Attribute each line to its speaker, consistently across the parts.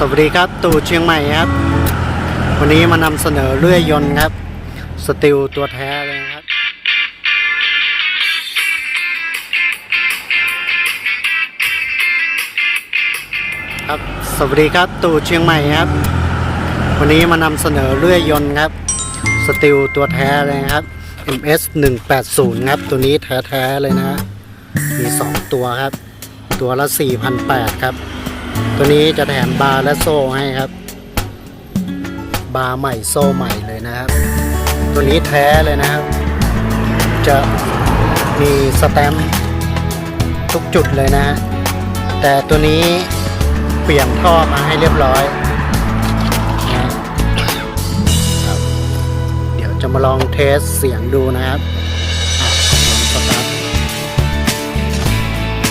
Speaker 1: สวัสดีครับตู่เชียงใหม่ครับ วันนี้มานำเสนอเรื่อยยนต์ครับ สติลตัวแท้เลยครับ ครับสวัสดีครับตู่เชียงใหม่ครับ วันนี้มานำเสนอเรื่อยยนต์ครับ สติลตัวแท้เลยครับ MS 180ครับ ตัวนี้แท้ๆเลยนะฮะมี 2 ตัวครับ ตัวละ4,800ครับ ตัวนี้จะแถมบาร์และโซ่ให้ครับ บาร์ใหม่โซ่ใหม่เลยนะครับ ตัวนี้แท้เลยนะครับ จะมีสแตมป์ทุกจุดเลยนะ แต่ตัวนี้เปลี่ยนท่อมาให้เรียบร้อยนะครับเดี๋ยวจะมาลองเทสเสียงดูนะครับลองสตาร์ท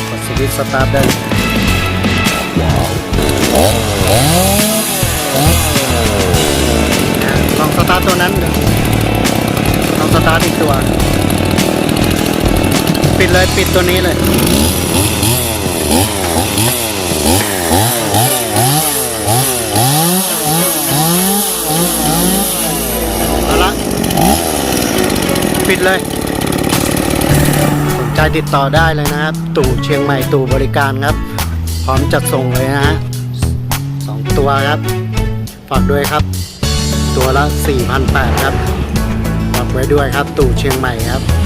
Speaker 1: กดสวิตช์สตาร์ทได้าร์ทตัวนั้นดูลองสตาร์ทอีกตัว ปิดเลยปิดตัวนี้เลยเอาละปิดเลยสนใจติดต่อได้เลยนะครับ ตู่เชียงใหม่ตู่บริการครับ พร้อมจัดส่งเลยนะฮะสองตัวครับ ฝากด้วยครับ ตัวละ4,800ครับฝากไว้ด้วยครับตู่เชียงใหม่ครับ